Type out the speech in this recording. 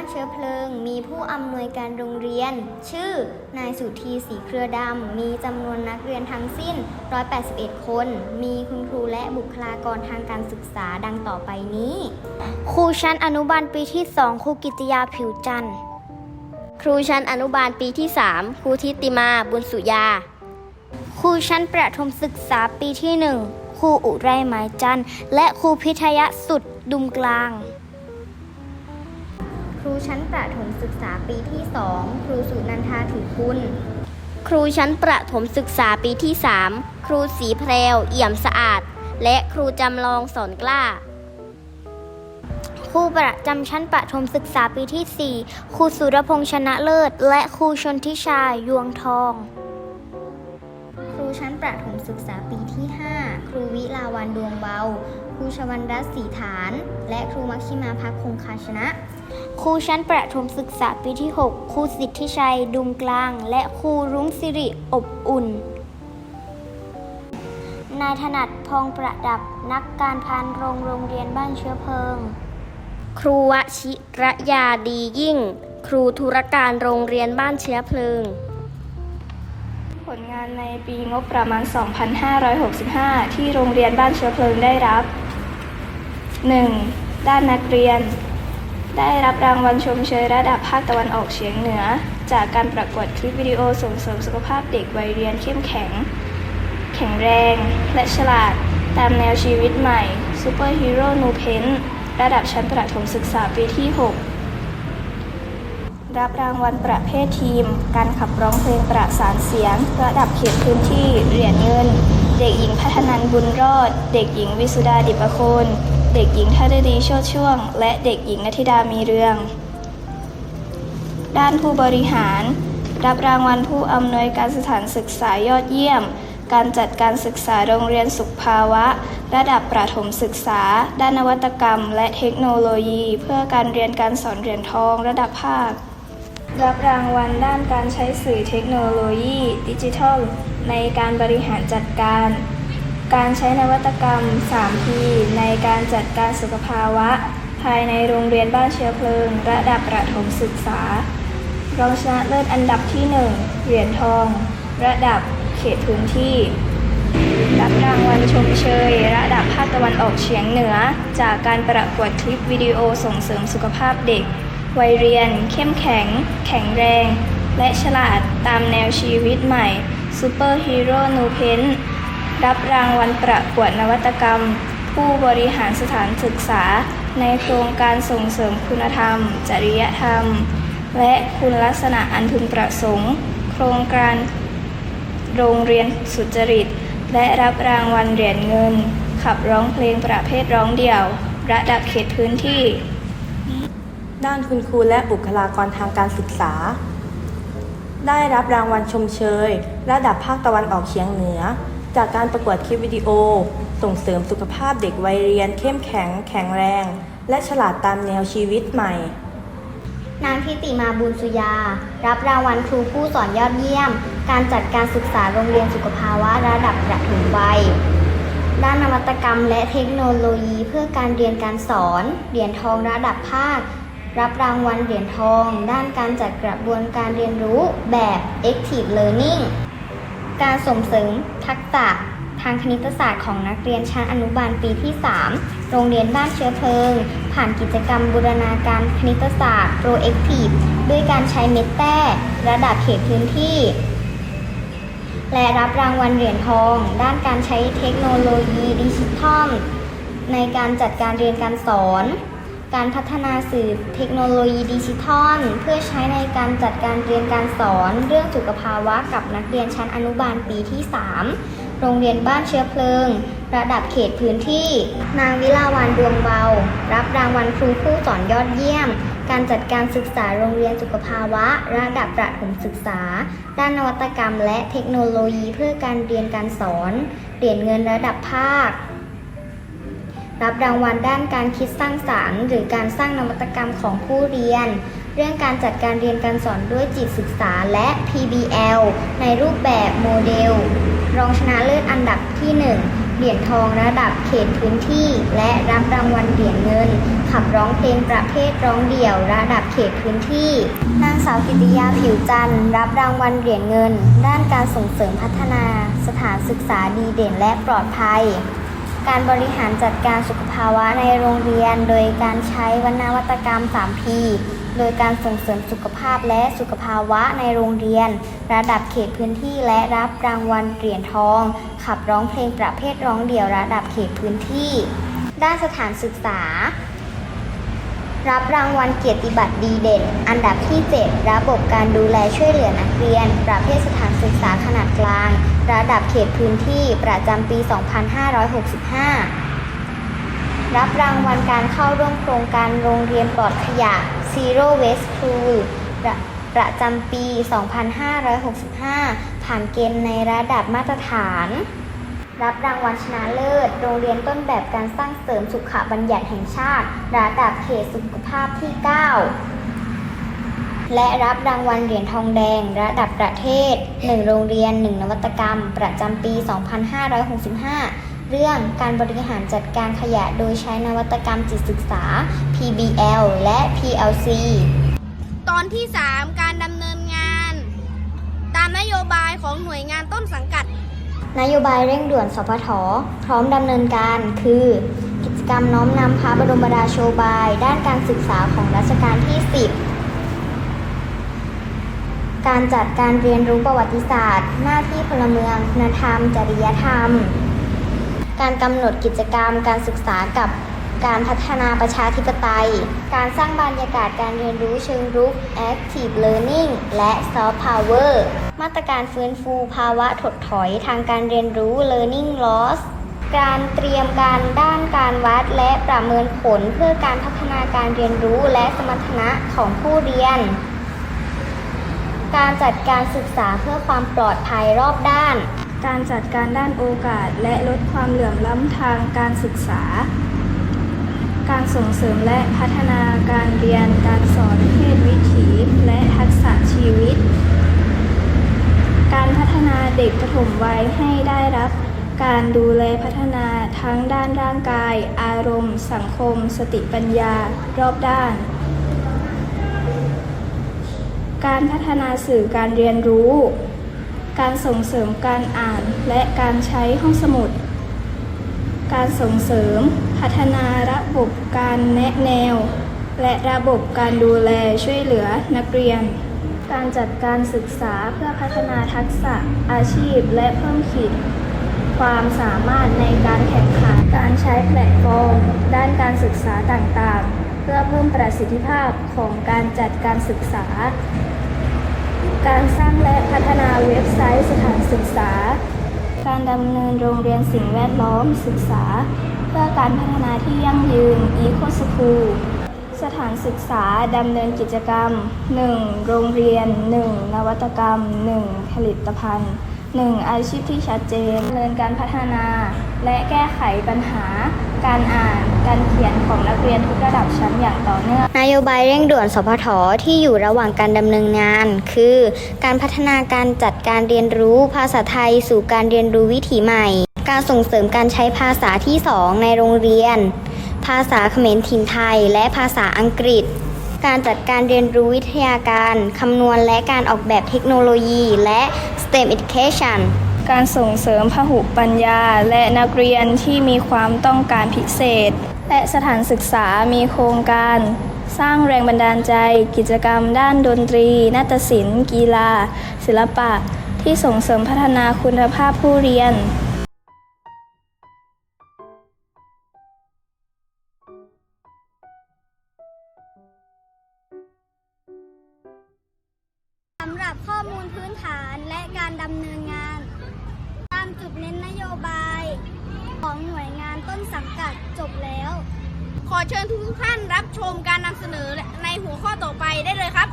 รงเรียนบ้านเชื้อเพลิง มีผู้อำนวยการโรงเรียน ชื่อนายสุธีสีเครือดำ มีจำนวนนักเรียนทั้งสิ้น 181 คน มีคุณครูและบุคลากรทางการศึกษาดังต่อไปนี้ ครูชั้นอนุบาลปีที่ 2 ครูกิตยาผิวจันทร์ ครูชั้นอนุบาลปีที่ 3 ครูทิติมาบุญสุยา ครูชั้นประถมศึกษาปีที่ 1 ครูอุไรหมายจันทร์และครูพิทยสุดดุมกลาง รูชั้นประถมศึกษาปีที่ 2 ครูสุนันทาถือคุณ ครูชั้นประถมศึกษาปีที่ 3 ครูสีเพรวเอี่ยมสะอาด และครูจำลองสอนกล้า ครูประจำชั้นประถมศึกษาปีที่ 4 ครูสุรพงษ์ชนะเลิศ และครูชนทิชายวงทอง ครูชั้นประถมศึกษาปีที่ 5 ครูวิลาวันดวงเบาครูชวันรัตน์ศรีฐาน และครูมัคคิมาพักคงคาชนะ ครูชั้นประถมศึกษาปีที่ 6 ครูสิทธิชัย ดุมกลาง และครูรุ้งสิริ อบอุ่น นายถนัดพองประดับ นักการพานโรงโรงเรียนบ้านเชื้อเพลิง ครูวชิระยาดียิ่ง ครูธุรการโรงเรียนบ้านเชื้อเพลิง ผลงานในปีงบประมาณ 2565 ที่โรงเรียนบ้านเชื้อเพลิงได้รับ 1. ด้านนักเรียน ได้รับรางวัลชมเชยระดับภาคตะวันออกเฉียงเหนือ จากการประกวดคลิปวิดีโอส่งเสริมสุขภาพเด็กวัยเรียนเข้มแข็ง แข็งแรง และฉลาด ตามแนวชีวิตใหม่ Super Hero New Pen ระดับชั้นประถมศึกษาปีที่ 6 รับรางวัลประเภททีม การขับร้องเพลงประสานเสียง ระดับเขตพื้นที่เหรียญเงิน เด็กหญิงพัฒนันบุญรอด เด็กหญิงวิสุดาดิปโคน เด็กหญิงทัศดีโชติช่วง และเด็กหญิงนัธิดามีเรื่อง ด้านผู้บริหาร รับรางวัลผู้อำนวยการสถานศึกษายอดเยี่ยม การจัดการศึกษาโรงเรียนสุขภาวะ ระดับประถมศึกษา ด้านนวัตกรรม และเทคโนโลยี เพื่อการเรียนการสอนเหรียญทองระดับภาค รับรางวัลด้านการใช้สื่อเทคโนโลยี ดิจิทัล ในการบริหารจัดการ การใช้นวัตกรรม 3P ในการจัดการสุขภาวะ ภายในโรงเรียนบ้านเชื้อเพลิง ระดับประถมศึกษารองชนะเลิศอันดับที่ 1 เหรียญทอง ระดับเขตพื้นที่ รับรางวัลชมเชย ระดับภาคตะวันออกเฉียงเหนือ จากการประกวดคลิปวิดีโอส่งเสริมสุขภาพเด็ก วัยเรียน เข้มแข็ง แข็งแรง และฉลาดตามแนวชีวิตใหม่ Super Hero New Pen รั รับรางวัลประกวดนวัตกรรม ผู้บริหารสถานศึกษา ในโครงการส่งเสริมคุณธรรม จริยธรรม และคุณลักษณะอันพึงประสงค์ โครงการโรงเรียนสุจริต และรับรางวัลเหรียญเงิน ขับร้องเพลงประเภทร้องเดี่ยว ระดับเขตพื้นที่ ด้านคุณครูและบุคลากรทางการศึกษา ได้รับรางวัลชมเชย ระดับภาคตะวันออกเฉียงเหนือ จากการประกวดคลิปวิดีโอ ส่งเสริมสุขภาพเด็กวัยเรียนเข้มแข็ง แข็งแรง และฉลาดตามแนวชีวิตใหม่ นางทิติมาบุญสุยา รับรางวัลครูผู้สอนยอดเยี่ยม การจัดการศึกษาโรงเรียนสุขภาวะระดับประถมวัยด้านนวัตกรรมและเทคโนโลยีเพื่อการเรียนการสอน เหรียญทองระดับภาค รับรางวัลเหรียญทอง ด้านการจัดกระบวนการเรียนรู้แบบ Active Learning การส่งเสริมทักษะทางคณิตศาสตร์ของนักเรียนชั้นอนุบาลปีที่ 3 โรงเรียนบ้านเชื้อเพลิง ผ่านกิจกรรมบูรณาการคณิตศาสตร์ Proactive ด้วยการใช้เม็ดแต้ระดับเขตพื้นที่ และรับรางวัลเหรียญทอง ด้านการใช้เทคโนโลยีดิจิทัล ในการจัดการเรียนการสอน การพัฒนาสื่อเทคโนโลยีดิจิทัล เพื่อใช้ในการจัดการเรียนการสอนเรื่องสุขภาวะกับนักเรียนชั้นอนุบาลปีที่ 3 โรงเรียนบ้านเชื้อเพลิง ระดับเขตพื้นที่ นางวิลาวันดวงเบา รับรางวัลครูผู้สอนยอดเยี่ยม การจัดการศึกษาโรงเรียนสุขภาวะ ระดับประถมศึกษา ด้านนวัตกรรม และเทคโนโลยีเพื่อการเรียนการสอนเหรียญเงินระดับภาค รับรางวัลด้านการคิดสร้างสารรค์ หรือการสร้างนวัตกรรมของผู้เรียน เรื่องการจัดการเรียนการสอนด้วยจิตศึกษาและ PBL ในรูปแบบโมเดล รองชนะเลิศอันดับที่ 1 เหรียญทองระดับเขตพื้นที่ และรับรางวัลเหรียญเงิน ขับร้องเพลงประเภทร้องเดี่ยวระดับเขตพื้นที่ นางสาวกิติยาผิวจันทร์รับรางวัลเหรียญเงิน ด้านการส่งเสริมพัฒนา สถานศึกษาดีเด่นและปลอดภัย การบริหารจัดการสุขภาวะในโรงเรียน โดยการใช้วนนวัตกรรม 3P โดยการส่งเสริมสุขภาพและสุขภาวะในโรงเรียน ระดับเขตพื้นที่และรับรางวัลเหรียญทอง ขับร้องเพลงประเภทร้องเดี่ยวระดับเขตพื้นที่ ด้านสถานศึกษา รับรางวัลเกียรติบัตรดีเด่น อันดับที่ 7 ระบบการดูแลช่วยเหลือนักเรียน ประเภทสถานศึกษาขนาดกลาง ระดับเขตพื้นที่ประจำปี 2565 รับรางวัลการเข้าร่วมโครงการโรงเรียนปลอดขยะ Zero Waste School ประประจำปี 2565 ผ่านเกณฑ์ในระดับมาตรฐาน รับรางวัลชนะเลิศ โรงเรียนต้นแบบการสร้างเสริมสุขบัญญัติแห่งชาติ ระดับเขตสุขภาพที่ 9 และรับรางวัลเหรียญทองแดง ระดับประเทศ 1 โรงเรียน 1 นวัตกรรม ประจำปี 2565 เรื่องการบริหารจัดการขยะโดยใช้นวัตกรรมจิตศึกษา PBL และ PLC ตอนที่ 3 การดำเนินงาน ตามนโยบายของหน่วยงานต้นสังกัด นโยบายเร่งด่วนสพทพร้อมดำเนินการคือ กิจกรรมน้อมนำพระบรมราโชบาย ด้านการศึกษาของรัชกาลที่ 10 การจัดการเรียนรู้ประวัติศาสตร์ หน้าที่พลเมืองคุณธรรม จริยธรรม การกำหนดกิจกรรมการศึกษากับการพัฒนาประชาธิปไตย การสร้างบรรยากาศการเรียนรู้เชิงรุก Active Learning และ Soft Power มาตรการฟื้นฟูภาวะถดถอยทางการเรียนรู้ Learning Loss การเตรียมการด้านการวัดและประเมินผลเพื่อการพัฒนาการเรียนรู้และสมรรถนะของผู้เรียน การจัดการศึกษาเพื่อความปลอดภัยรอบด้าน การจัดการด้านโอกาสและลดความเหลื่อมล้ำทางการศึกษา การส่งเสริมและพัฒนาการเรียน การสอนเพศวิถีและทักษะชีวิต การพัฒนาเด็กปฐมวัยให้ได้รับการดูแลพัฒนาทั้งด้านร่างกาย อารมณ์ สังคม สติปัญญา รอบด้าน การพัฒนาสื่อการเรียนรู้ การส่งเสริมการอ่านและการใช้ห้องสมุด การส่งเสริม พัฒนาระบบการแนะแนว และระบบการดูแลช่วยเหลือนักเรียน การจัดการศึกษาเพื่อพัฒนาทักษะอาชีพ และเพิ่มขีด ความสามารถในการแข่งขันการใช้แพลตฟอร์ม ด้านการศึกษาต่างๆ เพื่อเพิ่มประสิทธิภาพของการจัดการศึกษา การสร้างและพัฒนาเว็บไซต์สถานศึกษา การดำเนินโรงเรียนสิ่งแวดล้อมศึกษา เพื่อการพัฒนาที่ยั่งยืน Eco School ส สถานศึกษาดำเนินกิจกรรม 1. โรงเรียน 1. นวัตกรรม 1. ผลิตภัณฑ์ 1. อาชีพที่ชัดเจนดำเนินการพัฒนา และแก้ไขปัญหา การอ่าน การเขียนของนักเรียนทุกระดับชั้นอย่างต่อเนื่อง นโยบายเร่งด่วนสพทที่อยู่ระหว่างการดำเนินงาน คือ การพัฒนาการจัดการเรียนรู้ภาษาไทย สู่การเรียนรู้วิถีใหม่ การส่งเสริมการใช้ภาษาที่ 2 ในโรงเรียนาษาเขมรถิ่นไทย และภาษาอังกฤษ การจัดการเรียนรู้วิทยาการ คำนวณและการออกแบบเทคโนโลยี และ STEM Education การส่งเสริมพหุปัญญา และนักเรียนที่มีความต้องการพิเศษ และสถานศึกษามีโครงการ สร้างแรงบันดาลใจ กิจกรรมด้านดนตรี นาฏศิลป์ กีฬา ศิลปะ ที่ส่งเสริมพัฒนาคุณภาพผู้เรียนับข้อมูลพื้นฐานและการดำเนินงาน ตามจุดเน้นนโยบาย ของหน่วยงานต้นสังกัดจบแล้ว ขอเชิญทุกท่านรับชมการนำเสนอในหัวข้อต่อไปได้เลยครับ